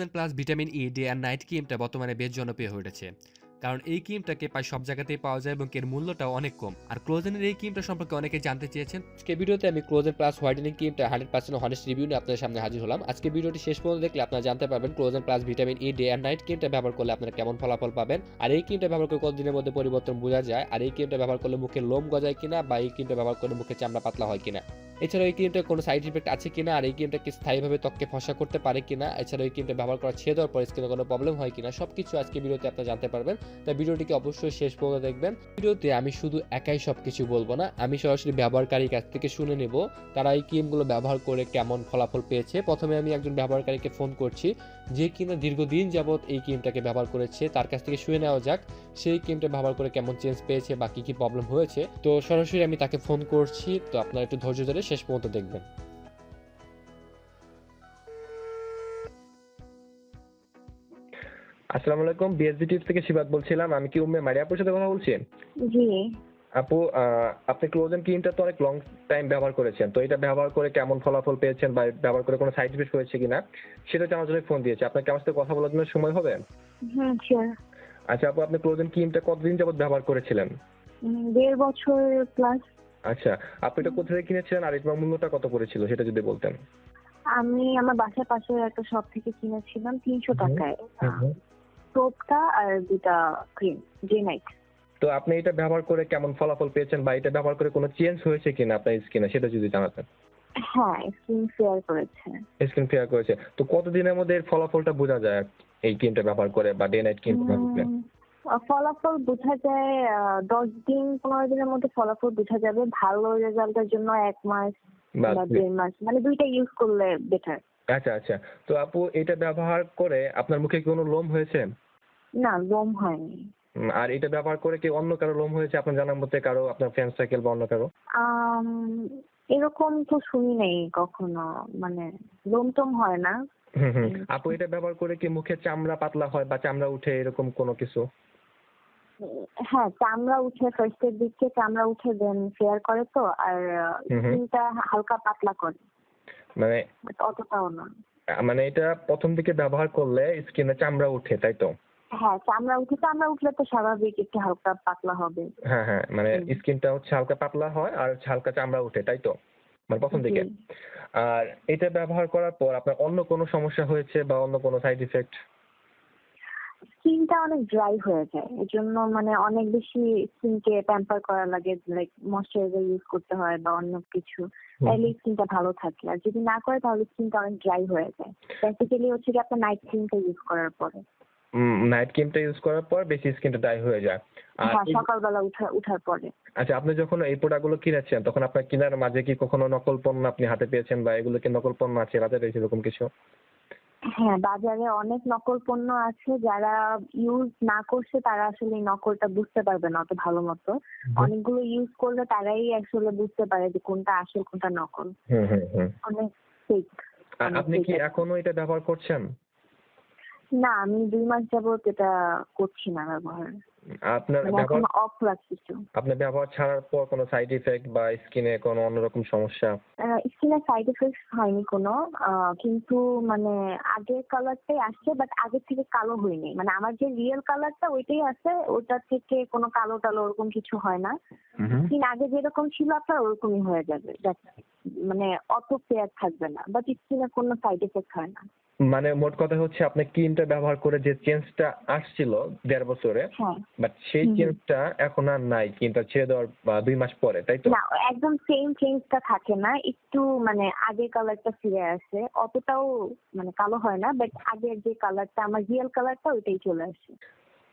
Clogen plus vitamin E day and night ক্রিমটা বর্তমানে বেশ জনপ্রিয় হয়ে উঠেছে। কারণ এই ক্রিমটাকে প্রায় সব জায়গাতেই পাওয়া যায় এবং এর মূল্যটাও অনেক কম। আর ক্লোজেনের এই ক্রিমটা সম্পর্কে অনেকে জানতে চেয়েছেন। আজকে ভিডিওতে আমি ক্লোজেন প্লাস হোয়াইটেনিং ক্রিমটা হান্ড্রেড পার্সেন্ট হনেস্ট রিভিউ নিয়ে আপনাদের সামনে হাজির হলাম। আজকে ভিডিওটি শেষ পর্যন্ত দেখলে আপনারা জানতে পারবেন Clogen plus vitamin E day and night ক্রিমটা ব্যবহার করলে আপনারা কেমন ফলাফল পাবেন। আর এই ক্রিমটা ব্যবহার করে কতদিনের মধ্যে পরিবর্তন বোঝা যায়? আর এই ক্রিমটা ব্যবহার করলে মুখে লোম গজায় কিনা বা এই ক্রিমটা ব্যবহার করলে মুখে চামড়া পাতলা হয় কিনা? এছাড়াও এই ক্রিমটা কোনো সাইড ইফেক্ট আছে কিনা আর এই ক্রিমটা কি স্থায়ীভাবে ত্বককে ফসা করতে পারে কিনা, এছাড়াও এই ক্রিমটা ব্যবহার করা ছেদ দেওয়ার পর স্কিনে কোনো প্রবলেম হয় কিনা সব কিছু আজকে ভিডিওতে আপনি জানতে পারবেন। তাই ভিডিওটিকে অবশ্যই শেষ পর্যন্ত দেখবেন। ভিডিওতে আমি শুধু একাই সব কিছু বলব না, আমি সরাসরি ব্যবহারকারীর কাছ থেকে শুনে নেব তারা এই ক্রিমগুলো ব্যবহার করে কেমন ফলাফল পেয়েছে। প্রথমে আমি একজন ব্যবহারকারীকে ফোন করছি, যে কিনা দীর্ঘদিন যাবত এই ক্রিমটাকে ব্যবহার করেছে, তার কাছ থেকে শুয়ে নেওয়া যাক সেই ক্রিমটা ব্যবহার করে কেমন চেঞ্জ পেয়েছে বা কী কী প্রবলেম হয়েছে। তো সরাসরি আমি তাকে ফোন করছি, তো আপনারা একটু ধৈর্য ধরে শেষ পর্যন্ত দেখবেন। আসসালামু আলাইকুম বিএসবি টিপস থেকে শিবাদ বলছিলাম। আমি কি উম্মে মারিয়াপুর সাথে কথা বলছি? জি। আপু আপনি ক্লোজেন ক্রিমটা তো অনেক লং টাইম ব্যবহার করেছেন? তো এটা ব্যবহার করে কেমন ফলাফল পেয়েছেন বা ব্যবহার করে কোনো সাইড ইফেক্ট হয়েছে কিনা? সেটা জানার জন্য ফোন দিয়েছি। আপনাকে আমার সাথে কথা বলার জন্য সময় হবে? শিওর আচ্ছা আপু আপনি ক্লোজেন ক্রিমটা কতদিন যাবত ব্যবহার করেছিলেন? দেড় বছর প্লাস আচ্ছা আপনি এটা কোথা থেকে কিনেছিলেন আর এটার মূল্যটা কত পড়েছিল সেটা যদি বলতেন। আমি আমার বাসার পাশে একটা শপ থেকে কিনেছিলাম তিনশো। টাকায়। সোপটা আর দুটা ক্রিম জে নাইট তো আপনি এটা ব্যবহার করে কেমন ফলাফল পেয়েছেন বা এটা ব্যবহার করে কোনো চেঞ্জ হয়েছে কিনা আপনার স্কিনে সেটা যদি জানাতেন। হ্যাঁ স্কিন ফেয়ার করেছে। স্কিন ফেয়ার করেছে। তো কতদিনের মধ্যে এর ফলাফলটা বোঝা যায় এই ক্রিমটা ব্যবহার করে বা ডে নাইট ক্রিম ব্যবহার করে? ফলাফল বোঝা যায় দশ দিন পনেরো দিনের মধ্যে ফলাফল বোঝা যাবে। ভালো রেজাল্টের জন্য এক মাস বা দেড় মাস মানে দুইটা ইউজ করলে বেটার আচ্ছা আচ্ছা। তো আপু এটা ব্যবহার করে আপনার মুখে কোনো লোম হয়েছে? না লোম হয়নি। আর এটা ব্যবহার করে কি অন্য কারও লোম হয়েছে আপনার জানার মধ্যে কারও আপনার ফ্রেন্ড সার্কেল বা অন্য কারও? এরকম তো শুনি নাই কখনো মানে লোম টোম হয় না। আপু এটা ব্যবহার করে কি মুখে চামড়া পাতলা হয় বা চামড়া উঠে এরকম কোনো কিছু? হ্যাঁ চামড়া উঠে ফার্স্টের দিকে চামড়া উঠে দেন ফেয়ার করে তো আর। স্কিনটা হালকা পাতলা করে। মানে অতটাও না মানে এটা প্রথম দিকে ব্যবহার করলে স্কিনে চামড়া উঠে তাই তো? হ্যাঁ চামড়া উঠে চামড়া উঠলে তো স্বাভাবিক একটু হালকা পাতলা হবে। হ্যাঁ হ্যাঁ মানে। স্কিনটা হচ্ছে হালকা পাতলা হয় আর হালকা চামড়া উঠে তাই তো? মানে প্রথম দিকে। আর এটা ব্যবহার করার পর আপনার অন্য কোনো সমস্যা হয়েছে বা অন্য কোনো সাইড ইফেক্ট স্কিনটা অনেক ড্রাই হয়ে যায়। এর জন্য মানে অনেক বেশি স্কিনকে প্যাম্পার করা লাগে লাইক ময়শ্চারাইজার ইউজ করতে হয় বা অন্য কিছু। তাহলে স্কিনটা ভালো থাকে। আর যদি না করে তাহলে স্কিনটা অনেক ড্রাই হয়ে যায়। বেসিক্যালি হচ্ছে কি আপনার নাইট ক্রিমটা ইউজ করার পরে। নাইট ক্রিমটা ইউজ করার পর বেশি স্কিনটা ড্রাই হয়ে যায়। আর হ্যাঁ সকালবেলা উঠা উঠার পরে। আচ্ছা আপনি যখন এই প্রোডাক্টগুলো কিনেছেন তখন আপনার কেনার মাঝে কি কখনো নকল পণ্য আপনি হাতে পেয়েছেন বা এগুলো কি নকল পণ্য আছে বাজারে এরকম কিছু? হ্যাঁ বাজারে অনেক নকল পণ্য আছে যারা ইউজ না করছে তারা আসলে নকলটা বুঝতে পারবে না অত ভালো মতো। অনেকগুলো ইউজ করলে তারাই আসলে বুঝতে পারে যে কোনটা আসল কোনটা নকল। অনেক ফেক আপনি কি এখনও এটা ব্যবহার করছেন? না আমি দুই মাস যাবত এটা করছি না ব্যবহার। আপনার ব্যবহার অফ রাখছি আপনার ব্যবহার ছাড়ার পর কোনো সাইড ইফেক্ট বা স্কিনে কোনো অন্যরকম সমস্যা? স্কিনে সাইড এফেক্ট হয়নি কোনো। আহ, কিন্তু মানে আগের কালারটাই আসছে বাট আগের থেকে কালো হয়নি। মানে আমার যে রিয়েল কালারটা ওইটাই আছে ওটা থেকে কোনো কালো টালো ওরকম কিছু হয় না। স্কিন আগে যেরকম ছিল আপনার ওরকমই হয়ে যাবে। মানে অত ফেয়ার থাকবে না। বাট স্কিনে কোনো সাইড এফেক্ট হয় না। মানে মোট কথা হচ্ছে আপনি ক্রিমটা ব্যবহার করে যে চেঞ্জটা আসছিল দেড় বছরে হ্যাঁ। বাট সেই। চেঞ্জটা এখন আর নাই ক্রিমটা ছেড়ে দেওয়ার দুই মাস পরে তাই তো? না একদম সেম চেঞ্জটা থাকে না একটু মানে আগের কালারটা ফিরে আসে অতটাও মানে কালো হয় না বাট আগের যে কালারটা আমার রিয়েল কালারটা ওইটাই চলে আসে।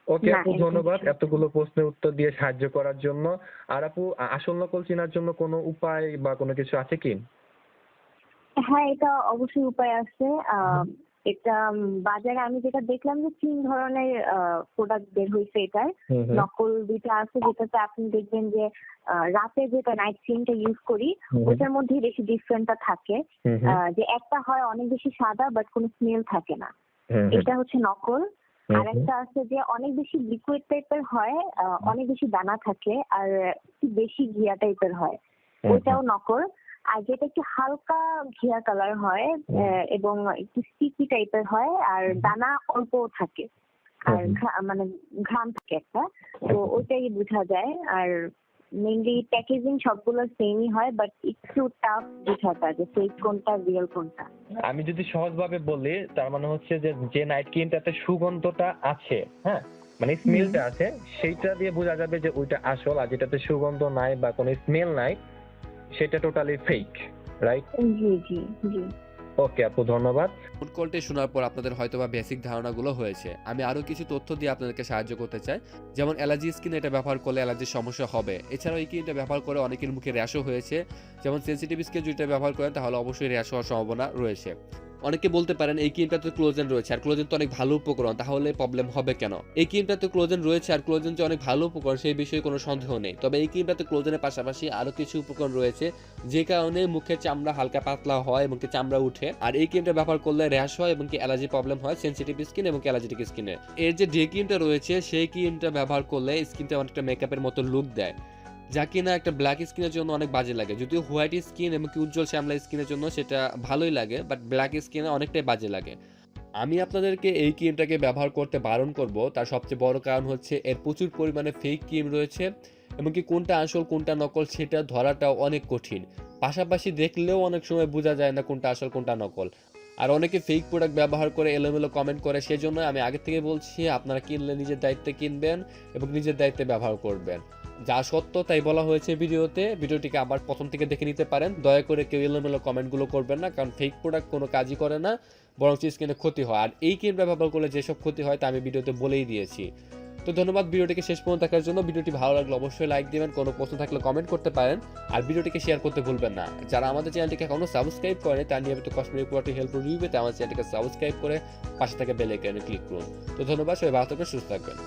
ওকে আপু ধন্যবাদ এতগুলো প্রশ্নের উত্তর দিয়ে সাহায্য করার জন্য। আর আপু আসল নকল চেনার জন্য কোনো উপায় বা কোনো কিছু আছে কি? হ্যাঁ এটা অবশ্যই উপায় আছে। আহ, এটা বাজারে আমি যেটা দেখলাম যে তিন ধরনের প্রোডাক্ট বের হয়েছে এটার। নকল দুইটা আছে যেটাতে আপনি দেখবেন যে রাতে যেটা নাইট ক্রিমটা ইউজ করি। ওটার মধ্যে বেশি ডিফারেন্টটা থাকে। যে একটা হয় অনেক বেশি সাদা বাট কোনো স্মেল থাকে না। এটা হচ্ছে নকল আর একটা আছে যে অনেক বেশি লিকুইড টাইপের হয় অনেক বেশি দানা থাকে আর একটু বেশি ঘিয়া টাইপের হয়। ওইটাও নকল আর যেটা একটু হালকা ঘিয়া কালার হয় এবং একটু স্টিকি টাইপের হয় আর দানা অল্প থাকে। আর মানে ঘ্রাণ থাকে একটা। তো ওইটাই বোঝা যায়। আর মেইনলি প্যাকেজিং সবগুলো সেমই হয় বাট একটু টাফ বোঝা যায় যে ফেক কোনটা রিয়েল কোনটা। আমি যদি সহজভাবে বলি তার মানে হচ্ছে যে যে নাইট ক্রিমটাতে সুগন্ধটা আছে হ্যাঁ? মানে স্মেলটা আছে সেইটা দিয়ে বোঝা যাবে যে ওইটা আসল আর যেটাতে সুগন্ধ নাই বা কোনো স্মেল নাই সেটা টোটালি ফেক রাইট জি জি জি। ওকে আপু ধন্যবাদ। ফোন কলটি শোনার পর আপনাদের হয়তোবা বেসিক ধারণাগুলো হয়েছে। আমি আরও কিছু তথ্য দিয়ে আপনাদেরকে সাহায্য করতে চাই। যেমন অ্যালার্জি স্কিন এটা ব্যবহার করলে অ্যালার্জির সমস্যা হবে। এছাড়াও এই ক্রিমটা ব্যবহার করে অনেকের মুখে র্যাশও হয়েছে। যেমন সেন্সিটিভ স্কিন যদি ব্যবহার করেন তাহলে অবশ্যই র্যাশ হওয়ার সম্ভাবনা রয়েছে। অনেকে বলতে পারেন এই ক্রিমটাতে ক্লোজেন রয়েছে, আর ক্লোজেন তো অনেক ভালো উপকরণ, তাহলে প্রবলেম হবে কেন? এই ক্রিমটাতে ক্লোজেন রয়েছে, আর ক্লোজেন যে অনেক ভালো উপকরণ, সেই বিষয়ে কোনো সন্দেহ নেই। তবে এই ক্রিমটাতে ক্লোজেনের পাশাপাশি আরও কিছু উপকরণ রয়েছে, যে কারণে মুখের চামড়া হালকা পাতলা হয় এবং কি চামড়া উঠে, আর এই ক্রিমটা ব্যবহার করলে র্যাশ হয় এবং কি অ্যালার্জি প্রবলেম হয় সেন্সিটিভ স্কিন এবং অ্যালার্জিটিক স্কিনে এর যে ডে ক্রিমটা রয়েছে, সেই ক্রিমটা ব্যবহার করলে স্কিনটা অনেকটা মেকআপের মতো লুক দেয়। যা কিনা একটা ব্ল্যাক স্কিনের জন্য অনেক বাজে লাগে। যদিও হোয়াইট স্কিন এবং কি উজ্জ্বল শ্যামলা স্কিনের জন্য সেটা ভালোই লাগে বাট ব্ল্যাক স্কিনে অনেকটাই বাজে লাগে। আমি আপনাদেরকে এই ক্রিমটাকে ব্যবহার করতে বারণ করব। তার সবচেয়ে বড় কারণ হচ্ছে এর প্রচুর পরিমাণে ফেক ক্রিম রয়েছে এবং কি কোনটা আসল, কোনটা নকল সেটা ধরাটাও অনেক কঠিন। পাশাপাশি দেখলেও অনেক সময় বোঝা যায় না কোনটা আসল, কোনটা নকল। আর অনেকে ফেক প্রোডাক্ট ব্যবহার করে এলোমেলো কমেন্ট করে সেজন্য আমি আগে থেকে বলছি, আপনারা কিনলে নিজের দায়িত্বে কিনবেন এবং নিজের দায়িত্বে ব্যবহার করবেন। যা সত্য তাই বলা হয়েছে ভিডিওতে। ভিডিওটিকে আবার প্রথম থেকে দেখে নিতে পারেন। দয়া করে কেউ এলোমেলো কমেন্টগুলো করবেন না, কারণ ফেক প্রোডাক্ট কোনো কাজই করে না বরং স্কিনে ক্ষতি হয়। আর এই ক্রিমটা ব্যবহার করলে যেসব ক্ষতি হয় তা আমি ভিডিওতে বলেই দিয়েছি। তো ধন্যবাদ ভিডিওটিকে শেষ পর্যন্ত দেখার জন্য। ভিডিওটি ভালো লাগলে অবশ্যই লাইক দিবেন, কোনো প্রশ্ন থাকলে কমেন্ট করতে পারেন। আর ভিডিওটিকে শেয়ার করতে ভুলবেন না। যারা আমাদের চ্যানেলটিকে এখনও সাবস্ক্রাইব করে তার নিয়মিত কসমেটিক প্রোডাক্ট হেল্প রিভিউ পেতে আমার চ্যানেলটিকে সাবস্ক্রাইব করে পাশে থেকে বেল আইকনে ক্লিক করুন। তো ধন্যবাদ, সবাই ভালো থাকবেন, সুস্থ থাকবেন।